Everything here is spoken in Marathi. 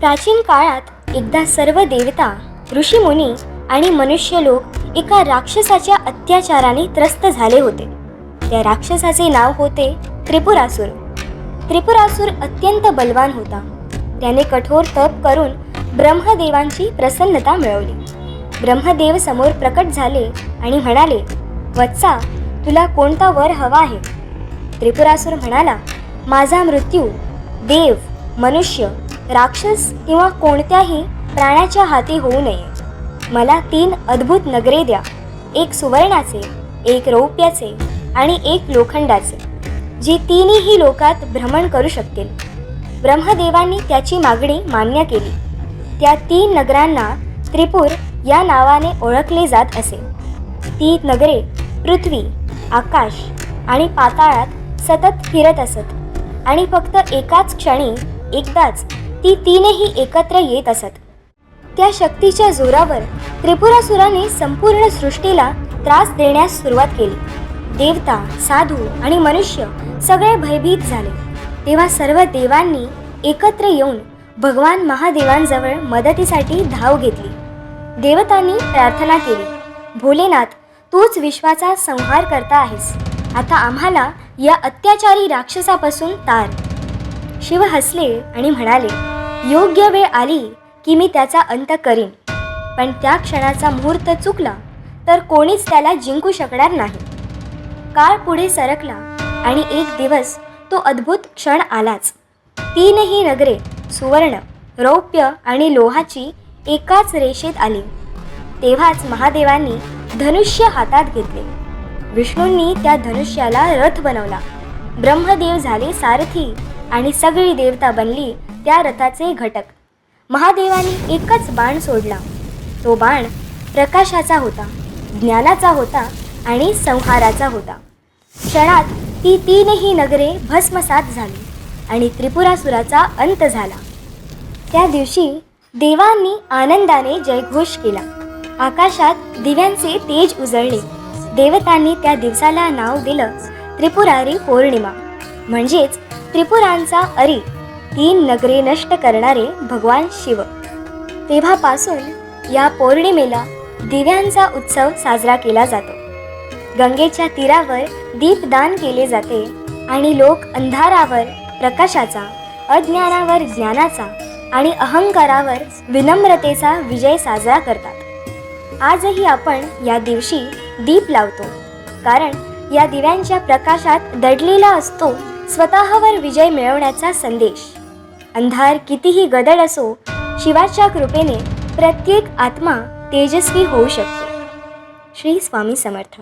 प्राचीन काळात एकदा सर्व देवता ऋषीमुनी आणि मनुष्य लोक एका राक्षसाच्या अत्याचाराने त्रस्त झाले होते. त्या राक्षसाचे नाव होते त्रिपुरासूर. त्रिपुरासूर अत्यंत बलवान होता. त्याने कठोर तप करून ब्रह्मदेवांची प्रसन्नता मिळवली. ब्रह्मदेव समोर प्रकट झाले आणि म्हणाले वत्सा तुला कोणता वर हवा आहे? त्रिपुरासूर म्हणाला माझा मृत्यू देव मनुष्य राक्षस किंवा कोणत्याही प्राण्याच्या हाती होऊ नये. मला तीन अद्भुत नगरे द्या. एक सुवर्णाचे एक रौप्याचे आणि एक लोखंडाचे जे तीनही लोकात भ्रमण करू शकतील. ब्रह्मदेवांनी त्याची मागणी मान्य केली. त्या तीन नगरांना त्रिपूर या नावाने ओळखले जात असे. ती नगरे पृथ्वी आकाश आणि पाताळात सतत फिरत असत आणि फक्त एकाच क्षणी एकदाच ती तीनही एकत्र येत असत. त्या शक्तीच्या जोरावर त्रिपुरासुराने संपूर्ण सृष्टीला त्रास देण्यास सुरुवात केली. देवता साधू आणि मनुष्य सगळे भयभीत झाले. तेव्हा सर्व देवांनी एकत्र येऊन भगवान महादेवांजवळ मदतीसाठी धाव घेतली. देवतांनी प्रार्थना केली भोलेनाथ तूच विश्वाचा संहार करता आहेस. आता आम्हाला या अत्याचारी राक्षसापासून तार. शिव हसले आणि म्हणाले योग्य वेळ आली की मी त्याचा अंत करीन. पण त्या क्षणाचा मुहूर्त चुकला तर कोणीच त्याला जिंकू शकणार नाही. काळ पुढे सरकला आणि एक दिवस तो अद्भुत क्षण आलाच. तीनही नगरे सुवर्ण रौप्य आणि लोहाची एकाच रेषेत आली. तेव्हाच महादेवांनी धनुष्य हातात घेतले. विष्णूंनी त्या धनुष्याला रथ बनवला. ब्रह्मदेव झाले सारथी आणि सगळी देवता बनली त्या रथाचे घटक. महादेवाने एकच बाण सोडला. तो बाण प्रकाशाचा होता ज्ञानाचा होता आणि संहाराचा होता. क्षणात ती तीनही नगरे भस्मसात झाली आणि त्रिपुरासुराचा अंत झाला. त्या दिवशी देवांनी आनंदाने जयघोष केला. आकाशात दिव्यांचे तेज उजळले. देवतांनी त्या दिवसाला नाव दिलं त्रिपुरारी पौर्णिमा. म्हणजेच त्रिपुरांचा अरी तीन नगरे नष्ट करणारे भगवान शिव. तेव्हापासून या पौर्णिमेला दिव्यांचा उत्सव साजरा केला जातो. गंगेच्या तीरावर दीपदान केले जाते आणि लोक अंधारावर प्रकाशाचा अज्ञानावर ज्ञानाचा आणि अहंकारावर विनम्रतेचा विजय साजरा करतात. आजही आपण या दिवशी दीप लावतो. कारण या दिव्यांच्या प्रकाशात दडलेला असतो स्वतःवर विजय मिळवण्याचा संदेश. अंधार कितीही गदड असो शिवाच्या कृपेने प्रत्येक आत्मा तेजस्वी होऊ शकतो. श्री स्वामी समर्थ.